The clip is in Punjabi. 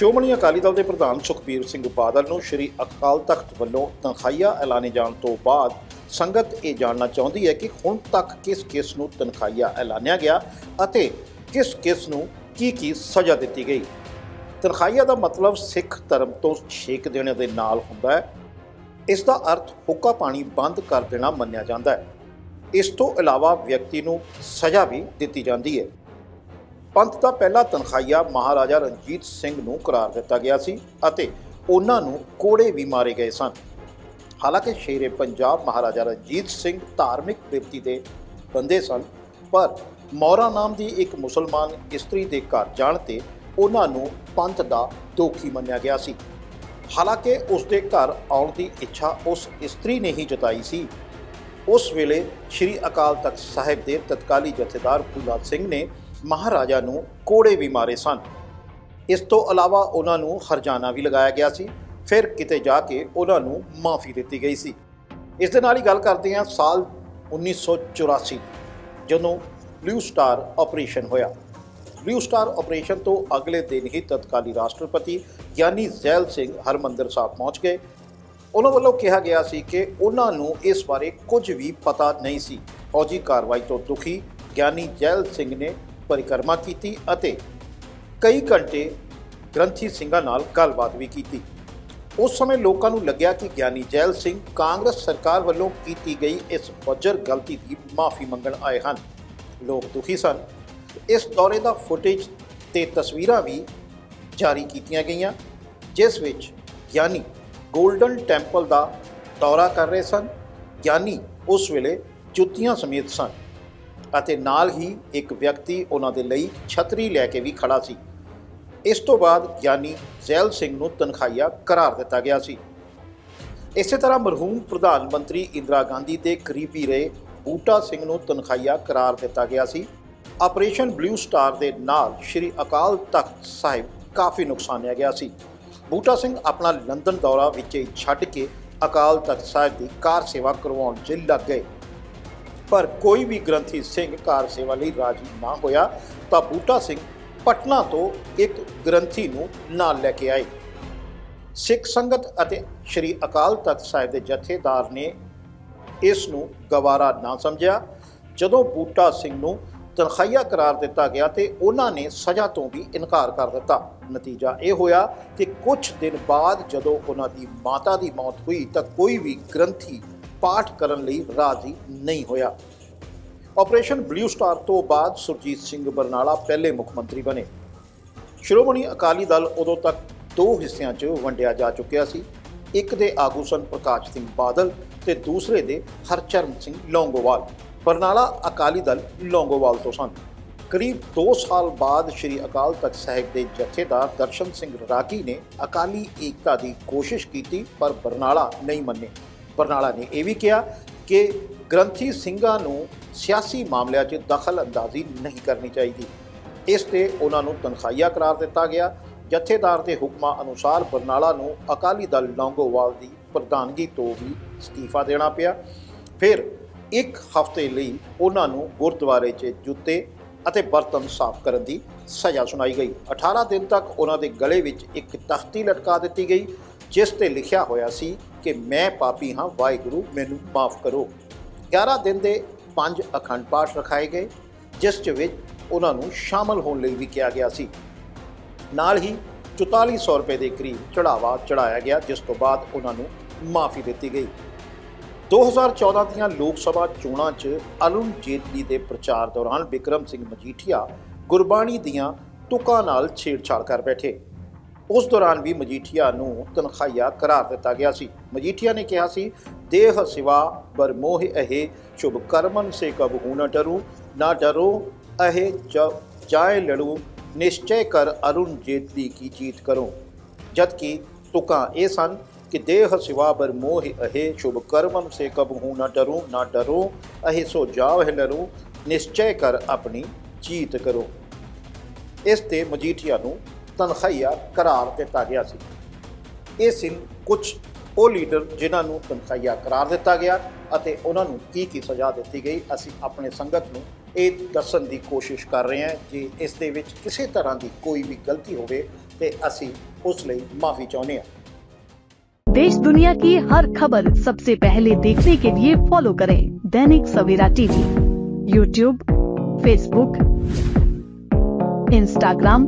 ਸ਼੍ਰੋਮਣੀ ਅਕਾਲੀ ਦਲ ਦੇ ਪ੍ਰਧਾਨ ਸੁਖਬੀਰ ਸਿੰਘ ਬਾਦਲ ਨੂੰ ਸ਼੍ਰੀ ਅਕਾਲ ਤਖਤ ਵੱਲੋਂ ਤਨਖਾਹੀਆ ਐਲਾਨੇ ਜਾਣ ਤੋਂ ਬਾਅਦ ਸੰਗਤ ਇਹ ਜਾਣਨਾ ਚਾਹੁੰਦੀ ਹੈ ਕਿ ਹੁਣ ਤੱਕ ਕਿਸ ਕਿਸ ਨੂੰ ਤਨਖਾਹੀਆ ਐਲਾਨਿਆ ਗਿਆ ਅਤੇ ਕਿਸ ਕਿਸ ਨੂੰ ਕੀ ਕੀ ਸਜ਼ਾ ਦਿੱਤੀ ਗਈ। ਤਨਖਾਹੀਆ ਦਾ ਮਤਲਬ ਸਿੱਖ ਧਰਮ ਤੋਂ ਛੇਕ ਦੇਣੇ ਦੇ ਨਾਲ ਹੁੰਦਾ ਹੈ। ਇਸ ਦਾ ਅਰਥ ਹੁੱਕਾ ਪਾਣੀ ਬੰਦ ਕਰ ਦੇਣਾ ਮੰਨਿਆ ਜਾਂਦਾ ਹੈ। ਇਸ ਤੋਂ ਇਲਾਵਾ ਵਿਅਕਤੀ ਨੂੰ ਸਜ਼ਾ ਵੀ ਦਿੱਤੀ ਜਾਂਦੀ ਹੈ। ਪੰਥ ਦਾ ਪਹਿਲਾ ਤਨਖਾਹੀਆ ਮਹਾਰਾਜਾ ਰਣਜੀਤ ਸਿੰਘ ਨੂੰ ਕਰਾਰ ਦਿੱਤਾ ਗਿਆ ਸੀ ਅਤੇ ਉਹਨਾਂ ਨੂੰ ਕੋੜੇ ਵੀ ਮਾਰੇ ਗਏ ਸਨ। ਹਾਲਾਂਕਿ ਸ਼ੇਰੇ ਪੰਜਾਬ ਮਹਾਰਾਜਾ ਰਣਜੀਤ ਸਿੰਘ ਧਾਰਮਿਕ ਬਿਰਤੀ ਦੇ ਬੰਦੇ ਸਨ, ਪਰ ਮੌਰਾ ਨਾਮ ਦੀ ਇੱਕ ਮੁਸਲਮਾਨ ਇਸਤਰੀ ਦੇ ਘਰ ਜਾਣ ਤੇ ਉਹਨਾਂ ਨੂੰ ਪੰਥ ਦਾ ਦੋਖੀ ਮੰਨਿਆ ਗਿਆ ਸੀ। ਹਾਲਾਂਕਿ ਉਸ ਦੇ ਘਰ ਆਉਣ ਦੀ ਇੱਛਾ ਉਸ ਇਸਤਰੀ ਨੇ ਹੀ ਜਤਾਈ ਸੀ। ਉਸ ਵੇਲੇ ਸ੍ਰੀ ਅਕਾਲ ਤਖਤ ਸਾਹਿਬ ਦੇ ਤਤਕਾਲੀ ਜਥੇਦਾਰ ਫੂਲਾ ਸਿੰਘ ਨੇ ਮਹਾਰਾਜਾ ਨੂੰ ਕੋੜੇ ਵੀ ਮਾਰੇ ਸਨ। ਇਸ ਤੋਂ ਇਲਾਵਾ ਉਹਨਾਂ ਨੂੰ ਹਰਜਾਨਾ ਵੀ ਲਗਾਇਆ ਗਿਆ ਸੀ। ਫਿਰ ਕਿਤੇ ਜਾ ਕੇ ਉਹਨਾਂ ਨੂੰ ਮਾਫੀ ਦਿੱਤੀ ਗਈ ਸੀ। ਇਸ ਦੇ ਨਾਲ ਹੀ ਗੱਲ ਕਰਦੇ ਹਾਂ ਸਾਲ 1984 ਜਦੋਂ ਬਲੂ ਸਟਾਰ ਆਪਰੇਸ਼ਨ ਹੋਇਆ। ਬਲੂ ਸਟਾਰ ਆਪਰੇਸ਼ਨ ਤੋਂ ਅਗਲੇ ਦਿਨ ਹੀ ਤਤਕਾਲੀ ਰਾਸ਼ਟਰਪਤੀ ਗਿਆਨੀ ਜ਼ੈਲ ਸਿੰਘ ਹਰਮੰਦਰ ਸਾਹਿਬ ਪਹੁੰਚ ਗਏ। ਉਹਨਾਂ ਵੱਲੋਂ ਕਿਹਾ ਗਿਆ ਸੀ ਕਿ ਉਹਨਾਂ ਨੂੰ ਇਸ ਬਾਰੇ ਕੁਝ ਵੀ ਪਤਾ ਨਹੀਂ ਸੀ। ਫੌਜੀ ਕਾਰਵਾਈ ਤੋਂ ਦੁਖੀ ਗਿਆਨੀ ਜੈਲ ਸਿੰਘ ਨੇ ਪਰਿਕਰਮਾ ਕੀਤੀ ਅਤੇ ਕਈ ਘੰਟੇ ਗ੍ਰੰਥੀ ਸਿੰਘਾਂ ਨਾਲ ਗੱਲਬਾਤ ਵੀ ਕੀਤੀ। ਉਸ ਸਮੇਂ ਲੋਕਾਂ ਨੂੰ ਲੱਗਿਆ ਕਿ ਗਿਆਨੀ ਜੈਲ ਸਿੰਘ ਕਾਂਗਰਸ ਸਰਕਾਰ ਵੱਲੋਂ ਕੀਤੀ ਗਈ ਇਸ ਵੱਜਰ ਗਲਤੀ ਦੀ ਮਾਫੀ ਮੰਗਣ ਆਏ ਹਨ। ਲੋਕ ਦੁਖੀ ਸਨ। ਇਸ ਦੌਰੇ ਦਾ ਫੁਟੇਜ ਤੇ ਤਸਵੀਰਾਂ ਵੀ ਜਾਰੀ ਕੀਤੀਆਂ ਗਈਆਂ, ਜਿਸ ਵਿੱਚ ਗਿਆਨੀ 골ਡਨ ਟੈਂਪਲ ਦਾ ਦੌਰਾ ਕਰ ਰਹੇ ਸਨ। ਗਿਆਨੀ ਉਸ ਵੇਲੇ ਜੁੱਤੀਆਂ ਸਮੇਤ ਸਨ। ਅਤੇ ਨਾਲ ਹੀ ਇੱਕ ਵਿਅਕਤੀ ਉਹਨਾਂ ਦੇ ਲਈ ਛਤਰੀ ਲੈ ਕੇ ਵੀ ਖੜਾ ਸੀ। ਇਸ ਤੋਂ ਬਾਅਦ ਗਿਆਨੀ ਜ਼ੈਲ ਸਿੰਘ ਨੂੰ ਤਨਖਾਹੀਆ ਕਰਾਰ ਦਿੱਤਾ ਗਿਆ ਸੀ। ਇਸੇ ਤਰ੍ਹਾਂ ਮਰਹੂਮ ਪ੍ਰਧਾਨ ਮੰਤਰੀ ਇੰਦਰਾ ਗਾਂਧੀ ਦੇ ਕਰੀਬੀ ਰਹੇ ਬੂਟਾ ਸਿੰਘ ਨੂੰ ਤਨਖਾਹੀਆ ਕਰਾਰ ਦਿੱਤਾ ਗਿਆ ਸੀ। ਆਪਰੇਸ਼ਨ ਬਲੂ ਸਟਾਰ ਦੇ ਨਾਲ ਸ਼੍ਰੀ ਅਕਾਲ ਤਖਤ ਸਾਹਿਬ ਕਾਫੀ ਨੁਕਸਾਨਿਆ ਗਿਆ ਸੀ। ਬੂਟਾ ਸਿੰਘ ਆਪਣਾ ਲੰਡਨ ਦੌਰਾ ਵਿੱਚ ਹੀ ਛੱਡ ਕੇ ਅਕਾਲ ਤਖਤ ਸਾਹਿਬ ਦੀ ਕਾਰ ਸੇਵਾ ਕਰਵਾਉਣ 'ਚ ਲੱਗ ਗਏ। ਪਰ ਕੋਈ ਵੀ ਗ੍ਰੰਥੀ ਸਿੰਘ ਕਾਰ ਸੇਵਾ ਲਈ ਰਾਜੀ ਨਾ ਹੋਇਆ ਤਾਂ ਬੂਟਾ ਸਿੰਘ ਪਟਨਾ ਤੋਂ ਇੱਕ ਗ੍ਰੰਥੀ ਨੂੰ ਨਾਲ ਲੈ ਕੇ ਆਏ। ਸਿੱਖ ਸੰਗਤ ਅਤੇ ਸ਼੍ਰੀ ਅਕਾਲ ਤਖਤ ਸਾਹਿਬ ਦੇ ਜਥੇਦਾਰ ਨੇ ਇਸ ਨੂੰ ਗਵਾਰਾ ਨਾ ਸਮਝਿਆ। ਜਦੋਂ ਬੂਟਾ ਸਿੰਘ ਨੂੰ ਤਨਖਾਹੀਆ ਕਰਾਰ ਦਿੱਤਾ ਗਿਆ ਤੇ ਉਹਨਾਂ ਨੇ ਸਜ਼ਾ ਤੋਂ ਵੀ ਇਨਕਾਰ ਕਰ ਦਿੱਤਾ। ਨਤੀਜਾ ਇਹ ਹੋਇਆ ਕਿ ਕੁਝ ਦਿਨ ਬਾਅਦ ਜਦੋਂ ਉਹਨਾਂ ਦੀ ਮਾਤਾ ਦੀ ਮੌਤ ਹੋਈ ਤਾਂ ਕੋਈ ਵੀ ਗ੍ਰੰਥੀ ਪਾਠ ਕਰਨ ਲਈ ਰਾਜ਼ੀ ਨਹੀਂ ਹੋਇਆ। ਆਪਰੇਸ਼ਨ ਬਲੂ ਸਟਾਰ ਤੋਂ ਬਾਅਦ ਸੁਰਜੀਤ ਸਿੰਘ ਬਰਨਾਲਾ ਪਹਿਲੇ ਮੁੱਖ ਮੰਤਰੀ ਬਣੇ। ਸ਼੍ਰੋਮਣੀ ਅਕਾਲੀ ਦਲ ਉਦੋਂ ਤੱਕ ਦੋ ਹਿੱਸਿਆਂ 'ਚ ਵੰਡਿਆ ਜਾ ਚੁੱਕਿਆ ਸੀ। ਇੱਕ ਦੇ ਆਗੂ ਸਨ ਪ੍ਰਕਾਸ਼ ਸਿੰਘ ਬਾਦਲ ਤੇ ਦੂਸਰੇ ਦੇ ਹਰਚਰਨ ਸਿੰਘ ਲੌਂਗੋਵਾਲ। ਬਰਨਾਲਾ ਅਕਾਲੀ ਦਲ ਲੌਂਗੋਵਾਲ ਤੋਂ ਸਨ। ਕਰੀਬ 2 ਸਾਲ ਬਾਅਦ ਸ੍ਰੀ ਅਕਾਲ ਤਖਤ ਸਾਹਿਬ ਦੇ ਜਥੇਦਾਰ ਦਰਸ਼ਨ ਸਿੰਘ ਰਾਗੀ ਨੇ ਅਕਾਲੀ ਏਕਤਾ ਦੀ ਕੋਸ਼ਿਸ਼ ਕੀਤੀ, ਪਰ ਬਰਨਾਲਾ ਨਹੀਂ ਮੰਨੇ। ਬਰਨਾਲਾ ਨੇ ਇਹ ਵੀ ਕਿਹਾ ਕਿ ਗ੍ਰੰਥੀ ਸਿੰਘਾਂ ਨੂੰ ਸਿਆਸੀ ਮਾਮਲਿਆਂ 'ਚ ਦਖਲ ਅੰਦਾਜ਼ੀ ਨਹੀਂ ਕਰਨੀ ਚਾਹੀਦੀ। ਇਸ ਤੇ ਉਹਨਾਂ ਨੂੰ ਤਨਖਾਹੀਆ ਕਰਾਰ ਦਿੱਤਾ ਗਿਆ। ਜਥੇਦਾਰ ਦੇ ਹੁਕਮਾਂ ਅਨੁਸਾਰ ਬਰਨਾਲਾ ਨੂੰ ਅਕਾਲੀ ਦਲ ਲੌਂਗੋਵਾਲ ਦੀ ਪ੍ਰਧਾਨਗੀ ਤੋਂ ਵੀ ਅਸਤੀਫਾ ਦੇਣਾ ਪਿਆ। ਫਿਰ ਇੱਕ ਹਫ਼ਤੇ ਲਈ ਉਹਨਾਂ ਨੂੰ ਗੁਰਦੁਆਰੇ 'ਚ ਜੁੱਤੇ ਅਤੇ ਬਰਤਨ ਸਾਫ਼ ਕਰਨ ਦੀ ਸਜ਼ਾ ਸੁਣਾਈ ਗਈ। 18 ਦਿਨ ਤੱਕ ਉਹਨਾਂ ਦੇ ਗਲੇ ਵਿੱਚ ਇੱਕ ਤਖਤੀ ਲਟਕਾ ਦਿੱਤੀ ਗਈ। ਜਿਸ ਤੇ ਲਿਖਿਆ ਹੋਇਆ ਸੀ ਕਿ ਮੈਂ ਪਾਪੀ ਹਾਂ, ਵਾਹਿਗੁਰੂ, ਮੈਨੂੰ ਮਾਫ ਕਰੋ। 11 ਦਿਨ ਦੇ ਪੰਜ ਅਖੰਡ ਪਾਠ ਰਖਾਏ ਗਏ, ਜਿਸ 'ਚ ਵਿੱਚ ਉਹਨਾਂ ਨੂੰ ਸ਼ਾਮਲ ਹੋਣ ਲਈ ਵੀ ਕਿਹਾ ਗਿਆ ਸੀ। ਨਾਲ ਹੀ 4400 ਰੁਪਏ ਦੇ ਕਰੀਬ ਚੜਾਵਾ ਚੜਾਇਆ ਗਿਆ, ਜਿਸ ਤੋਂ ਬਾਅਦ ਉਹਨਾਂ ਨੂੰ ਮਾਫੀ ਦਿੱਤੀ ਗਈ। 2014 ਦੀਆਂ ਲੋਕ ਸਭਾ ਚੋਣਾਂ 'ਚ ਅਰੁਣ ਜੇਤਲੀ ਦੇ ਪ੍ਰਚਾਰ ਦੌਰਾਨ ਵਿਕਰਮ ਸਿੰਘ ਮਜੀਠੀਆ ਗੁਰਬਾਣੀ ਦੀਆਂ ਤੁਕਾਂ ਨਾਲ ਛੇੜਛਾੜ ਕਰ ਬੈਠੇ। ਉਸ ਦੌਰਾਨ ਵੀ ਮਜੀਠੀਆ ਨੂੰ ਤਨਖਾਹੀਆ ਕਰਾਰ ਦਿੱਤਾ ਗਿਆ ਸੀ। ਮਜੀਠੀਆ ਨੇ ਕਿਹਾ ਸੀ, ਦੇਹ ਸਿਵਾ ਬਰਮੋਹ ਅਹੇ, ਸ਼ੁਭ ਕਰਮਨ ਸੇ ਕਬ ਹੂ ਨ ਡਰੂ, ਨਾ ਡਰੋ ਅਹੇ, ਜ- ਜਾਏ ਲੜੂ, ਨਿਸ਼ਚੈ ਕਰ ਅਰੁਣ ਜੇਤਲੀ ਕੀ ਜੀਤ ਕਰੋ। ਜਦ ਕਿ ਤੁਕਾਂ ਇਹ ਸਨ ਕਿ ਦੇਹ ਸਿਵਾ ਬਰ ਮੋਹ ਅਹੇ, ਸ਼ੁਭ ਕਰਮਨ ਸੇ ਕਬ ਹੂ ਨਾ ਡਰੂ, ਨਾ ਡਰੋ ਅਹੇ, ਸੋ ਜਾਵਹਿ ਲਰੂ ਨਿਸ਼ਚੈ ਕਰ ਆਪਣੀ ਜੀਤ ਕਰੋ। ਇਸ ਤੇ ਮਜੀਠੀਆ ਨੂੰ ਤਨਖਾਹੀਆ ਕਰਾਰ ਦਿੱਤਾ ਗਿਆ ਸੀ ਇਹ ਸੀ ਕੁਝ ਉਹ ਲੀਡਰ ਜਿਨ੍ਹਾਂ ਨੂੰ ਤਨਖਾਹੀਆ ਕਰਾਰ ਦਿੱਤਾ ਗਿਆ ਅਤੇ ਉਹਨਾਂ ਨੂੰ ਕੀ ਕੀ ਸਜ਼ਾ ਦਿੱਤੀ ਗਈ ਅਸੀਂ ਆਪਣੇ ਸੰਗਤ ਨੂੰ ਇਹ ਦੱਸਣ ਦੀ ਕੋਸ਼ਿਸ਼ ਕਰ ਰਹੇ ਹਾਂ ਜੇ ਇਸ ਦੇ ਵਿੱਚ ਕਿਸੇ ਤਰ੍ਹਾਂ ਦੀ ਕੋਈ ਵੀ ਗਲਤੀ ਹੋਵੇ ਤੇ ਅਸੀਂ ਉਸ ਲਈ ਮਾਫੀ ਚਾਹੁੰਦੇ ਹਾਂ देश दुनिया की हर खबर सबसे पहले देखने के लिए फॉलो करें Dainik Savera TV YouTube Facebook Instagram